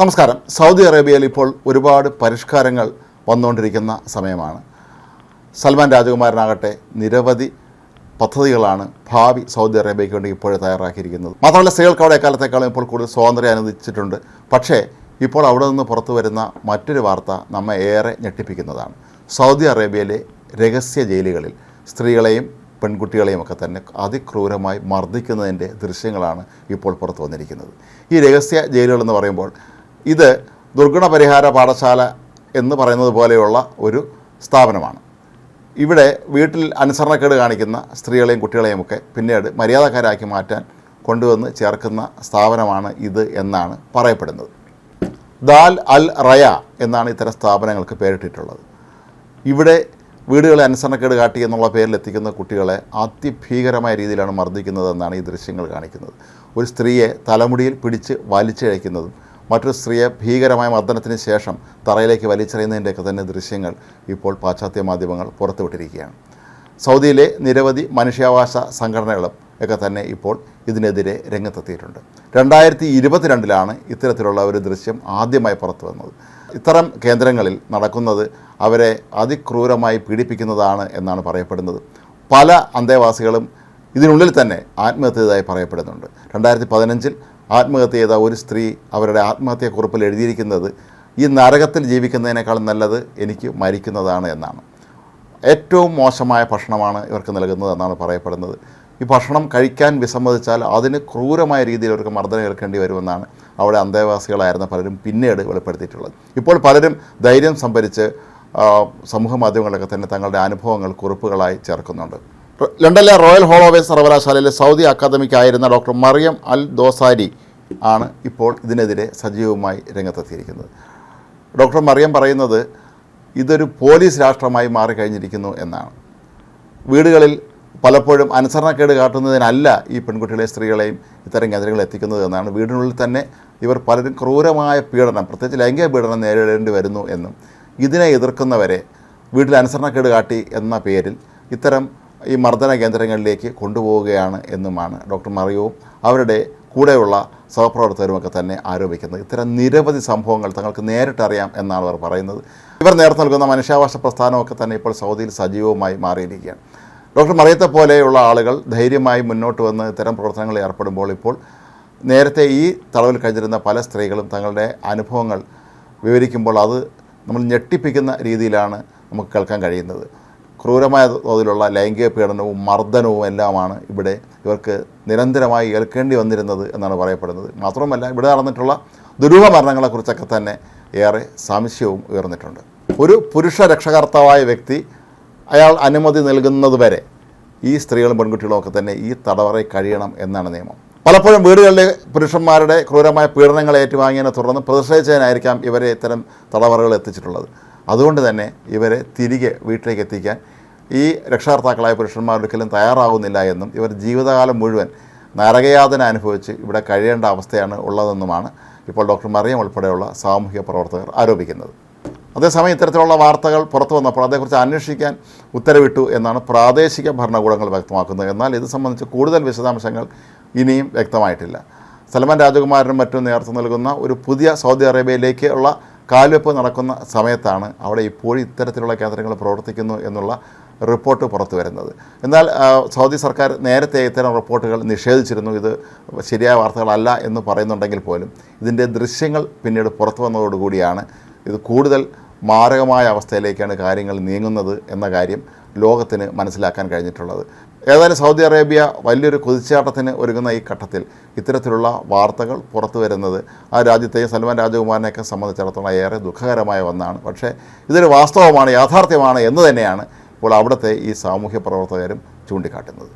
നമസ്കാരം. സൗദി അറേബ്യയിൽ ഇപ്പോൾ ഒരുപാട് പരിഷ്കാരങ്ങൾ വന്നുകൊണ്ടിരിക്കുന്ന സമയമാണ്. സൽമാൻ രാജകുമാരനാകട്ടെ നിരവധി പദ്ധതികളാണ് ഭാവി സൗദി അറേബ്യയ്ക്ക് വേണ്ടി ഇപ്പോഴേ തയ്യാറാക്കിയിരിക്കുന്നത്. മാത്രമല്ല സ്ത്രീകൾക്ക് അവിടെ എക്കാലത്തേക്കാളും ഇപ്പോൾ കൂടുതൽ സ്വാതന്ത്ര്യം അനുവദിച്ചിട്ടുണ്ട്. പക്ഷേ ഇപ്പോൾ അവിടെ നിന്ന് പുറത്തു വരുന്ന മറ്റൊരു വാർത്ത നമ്മെ ഏറെ ഞെട്ടിപ്പിക്കുന്നതാണ്. സൗദി അറേബ്യയിലെ രഹസ്യ ജയിലുകളിൽ സ്ത്രീകളെയും പെൺകുട്ടികളെയും ഒക്കെ തന്നെ അതിക്രൂരമായി മർദ്ദിക്കുന്നതിന്റെ ദൃശ്യങ്ങളാണ് ഇപ്പോൾ പുറത്തു വന്നിരിക്കുന്നത്. ഈ രഹസ്യ ജയിലുകളെന്ന് പറയുമ്പോൾ ഇത് ദുർഗുണ പരിഹാര പാഠശാല എന്ന് പറയുന്നത് പോലെയുള്ള ഒരു സ്ഥാപനമാണ്. ഇവിടെ വീട്ടിൽ അനുസരണക്കേട് കാണിക്കുന്ന സ്ത്രീകളെയും കുട്ടികളെയും ഒക്കെ പിന്നീട് മര്യാദക്കാരാക്കി മാറ്റാൻ കൊണ്ടുവന്ന് ചേർക്കുന്ന സ്ഥാപനമാണ് ഇത് എന്നാണ് പറയപ്പെടുന്നത്. ദാൽ അൽ റയ എന്നാണ് ഇത്തരം സ്ഥാപനങ്ങൾക്ക് പേരിട്ടിട്ടുള്ളത്. ഇവിടെ വീടുകളെ അനുസരണക്കേട് കാട്ടി എന്നുള്ള പേരിൽ എത്തിക്കുന്ന കുട്ടികളെ അതിഭീകരമായ രീതിയിലാണ് മർദ്ദിക്കുന്നതെന്നാണ് ഈ ദൃശ്യങ്ങൾ കാണിക്കുന്നത്. ഒരു സ്ത്രീയെ തലമുടിയിൽ പിടിച്ച് വലിച്ചിഴയ്ക്കുന്നതും മറ്റൊരു സ്ത്രീയെ ഭീകരമായ മർദ്ദനത്തിന് ശേഷം തറയിലേക്ക് വലിച്ചെറിയുന്നതിന്റെയൊക്കെ തന്നെ ദൃശ്യങ്ങൾ ഇപ്പോൾ പാശ്ചാത്യ മാധ്യമങ്ങൾ പുറത്തുവിട്ടിരിക്കുകയാണ്. സൗദിയിലെ നിരവധി മനുഷ്യാവകാശ സംഘടനകളും ഒക്കെ തന്നെ ഇപ്പോൾ ഇതിനെതിരെ രംഗത്തെത്തിയിട്ടുണ്ട്. രണ്ടായിരത്തി ഇരുപത്തിരണ്ടിലാണ് ഇത്തരത്തിലുള്ള ഒരു ദൃശ്യം ആദ്യമായി പുറത്തു വന്നത്. ഇത്തരം കേന്ദ്രങ്ങളിൽ നടക്കുന്നത് അവരെ അതിക്രൂരമായി പീഡിപ്പിക്കുന്നതാണ് എന്നാണ് പറയപ്പെടുന്നത്. പല അന്തേവാസികളും ഇതിനുള്ളിൽ തന്നെ ആത്മഹത്യതായി പറയപ്പെടുന്നുണ്ട്. രണ്ടായിരത്തി പതിനഞ്ചിൽ ആത്മഹത്യ ചെയ്ത ഒരു സ്ത്രീ അവരുടെ ആത്മഹത്യക്കുറിപ്പിൽ എഴുതിയിരിക്കുന്നത് ഈ നരകത്തിൽ ജീവിക്കുന്നതിനേക്കാൾ നല്ലത് എനിക്ക് മരിക്കുന്നതാണ് എന്നാണ്. ഏറ്റവും മോശമായ ഭക്ഷണമാണ് ഇവർക്ക് നൽകുന്നത് എന്നാണ് പറയപ്പെടുന്നത്. ഈ ഭക്ഷണം കഴിക്കാൻ വിസമ്മതിച്ചാൽ അതിന് ക്രൂരമായ രീതിയിൽ അവർക്ക് മർദ്ദനം ഏൽക്കേണ്ടി വരുമെന്നാണ് അവിടെ അന്തേവാസികളായിരുന്ന പലരും പിന്നീട് വെളിപ്പെടുത്തിയിട്ടുള്ളത്. ഇപ്പോൾ പലരും ധൈര്യം സംഭരിച്ച് സമൂഹ മാധ്യമങ്ങളിലൊക്കെ തന്നെ തങ്ങളുടെ അനുഭവങ്ങൾ കുറിപ്പുകളായി ചേർക്കുന്നുണ്ട്. ലണ്ടനിലെ റോയൽ ഹോളോവേ സർവകലാശാലയിലെ സൗദി അക്കാദമിക്കായിരുന്ന ഡോക്ടർ മറിയം അൽ ദോസാരി ആണ് ഇപ്പോൾ ഇതിനെതിരെ സജീവമായി രംഗത്തെത്തിയിരിക്കുന്നത്. ഡോക്ടർ മറിയം പറയുന്നത് ഇതൊരു പോലീസ് രാഷ്ട്രമായി മാറിക്കഴിഞ്ഞിരിക്കുന്നു എന്നാണ്. വീടുകളിൽ പലപ്പോഴും അനുസരണക്കേട് കാട്ടുന്നതിനല്ല ഈ പെൺകുട്ടികളെ സ്ത്രീകളെയും ഇത്തരം കേന്ദ്രങ്ങളിൽ എത്തിക്കുന്നത് എന്നാണ്. വീടിനുള്ളിൽ തന്നെ ഇവർ പലരും ക്രൂരമായ പീഡനം പ്രത്യേകിച്ച് ലൈംഗിക പീഡനം നേരിടേണ്ടി വരുന്നു എന്നും ഇതിനെ എതിർക്കുന്നവരെ വീട്ടിൽ അനുസരണക്കേട് കാട്ടി എന്ന പേരിൽ ഇത്തരം ഈ മർദ്ദന കേന്ദ്രങ്ങളിലേക്ക് കൊണ്ടുപോവുകയാണ് എന്നുമാണ് ഡോക്ടർ മറിയവും അവരുടെ കൂടെയുള്ള സഹപ്രവർത്തകരുമൊക്കെ തന്നെ ആരോപിക്കുന്നത്. ഇത്തരം നിരവധി സംഭവങ്ങൾ തങ്ങൾക്ക് നേരിട്ടറിയാം എന്നാണ് അവർ പറയുന്നത്. ഇവർ നേരത്തെ നൽകുന്ന മനുഷ്യാവകാശ പ്രസ്ഥാനമൊക്കെ തന്നെ ഇപ്പോൾ സൗദിയിൽ സജീവമായി മാറിയിരിക്കുകയാണ്. ഡോക്ടർ മറിയത്തെ പോലെയുള്ള ആളുകൾ ധൈര്യമായി മുന്നോട്ട് വന്ന് ഇത്തരം പ്രവർത്തനങ്ങളിൽ ഏർപ്പെടുമ്പോൾ ഇപ്പോൾ നേരത്തെ ഈ തടവിൽ കഴിഞ്ഞിരുന്ന പല സ്ത്രീകളും തങ്ങളുടെ അനുഭവങ്ങൾ വിവരിക്കുമ്പോൾ അത് നമ്മൾ ഞെട്ടിപ്പിക്കുന്ന രീതിയിലാണ് നമുക്ക് കേൾക്കാൻ കഴിയുന്നത്. ക്രൂരമായ തോതിലുള്ള ലൈംഗിക പീഡനവും മർദ്ദനവും എല്ലാമാണ് ഇവിടെ ഇവർക്ക് നിരന്തരമായി ഏൽക്കേണ്ടി വന്നിരുന്നത് എന്നാണ് പറയപ്പെടുന്നത്. മാത്രമല്ല ഇവിടെ നടന്നിട്ടുള്ള ദുരൂഹ മരണങ്ങളെക്കുറിച്ചൊക്കെ തന്നെ ഏറെ സംശയവും ഉയർന്നിട്ടുണ്ട്. ഒരു പുരുഷ രക്ഷകർത്താവായ വ്യക്തി അയാൾ അനുമതി നൽകുന്നതുവരെ ഈ സ്ത്രീകളും പെൺകുട്ടികളും ഒക്കെ തന്നെ ഈ തടവറയിൽ കഴിയണം എന്നാണ് നിയമം. പലപ്പോഴും വീടുകളിലെ പുരുഷന്മാരുടെ ക്രൂരമായ പീഡനങ്ങൾ ഏറ്റുവാങ്ങിയതിനെ തുടർന്ന് പ്രതിഷേധിച്ചതിനായിരിക്കാം ഇവരെ ഇത്തരം തടവറകൾ എത്തിച്ചിട്ടുള്ളത്. അതുകൊണ്ട് തന്നെ ഇവരെ തിരികെ വീട്ടിലേക്ക് എത്തിക്കാൻ ഈ രക്ഷകർത്താക്കളായ പുരുഷന്മാർ ഒരിക്കലും തയ്യാറാകുന്നില്ല എന്നും ഇവർ ജീവിതകാലം മുഴുവൻ നരകയാതന അനുഭവിച്ച് ഇവിടെ കഴിയേണ്ട അവസ്ഥയാണ് ഉള്ളതെന്നുമാണ് ഇപ്പോൾ ഡോക്ടർ മറിയം ഉൾപ്പെടെയുള്ള സാമൂഹിക പ്രവർത്തകർ ആരോപിക്കുന്നത്. അതേസമയം ഇത്തരത്തിലുള്ള വാർത്തകൾ പുറത്തു വന്നപ്പോൾ അതേക്കുറിച്ച് അന്വേഷിക്കാൻ ഉത്തരവിട്ടു എന്നാണ് പ്രാദേശിക ഭരണകൂടങ്ങൾ വ്യക്തമാക്കുന്നത്. എന്നാൽ ഇത് സംബന്ധിച്ച് കൂടുതൽ വിശദാംശങ്ങൾ ഇനിയും വ്യക്തമായിട്ടില്ല. സൽമാൻ രാജകുമാരനും മറ്റും നേതൃത്വം നൽകുന്ന ഒരു പുതിയ സൗദി അറേബ്യയിലേക്ക് ഉള്ള കാൽവെപ്പ് നടക്കുന്ന സമയത്താണ് അവിടെ ഇപ്പോഴും ഇത്തരത്തിലുള്ള കേന്ദ്രങ്ങൾ പ്രവർത്തിക്കുന്നു എന്നുള്ള റിപ്പോർട്ട് പുറത്തു വരുന്നത്. എന്നാൽ സൗദി സർക്കാർ നേരത്തെ ഇത്തരം റിപ്പോർട്ടുകൾ നിഷേധിച്ചിരുന്നു. ഇത് ശരിയായ വാർത്തകളല്ല എന്ന് പറയുന്നുണ്ടെങ്കിൽ പോലും ഇതിന്റെ ദൃശ്യങ്ങൾ പിന്നീട് പുറത്തു വന്നതോടുകൂടിയാണ് ഇത് കൂടുതൽ മാരകമായ അവസ്ഥയിലേക്കാണ് കാര്യങ്ങൾ നീങ്ങുന്നത് എന്ന കാര്യം ലോകത്തിന് മനസ്സിലാക്കാൻ കഴിഞ്ഞിട്ടുള്ളത്. ഏതായാലും സൗദി അറേബ്യ വലിയൊരു കുതിച്ചാട്ടത്തിന് ഒരുങ്ങുന്ന ഈ ഘട്ടത്തിൽ ഇത്തരത്തിലുള്ള വാർത്തകൾ പുറത്തു വരുന്നത് ആ രാജ്യത്തെയും സൽമാൻ രാജകുമാരനെയൊക്കെ സംബന്ധിച്ചിടത്തോളം ഏറെ ദുഃഖകരമായ ഒന്നാണ്. പക്ഷേ ഇതൊരു വാസ്തവമാണ് യാഥാർത്ഥ്യമാണ് എന്ന് തന്നെയാണ് ഇപ്പോൾ അവിടുത്തെ ഈ സാമൂഹ്യ പ്രവർത്തകരും ചൂണ്ടിക്കാട്ടുന്നത്.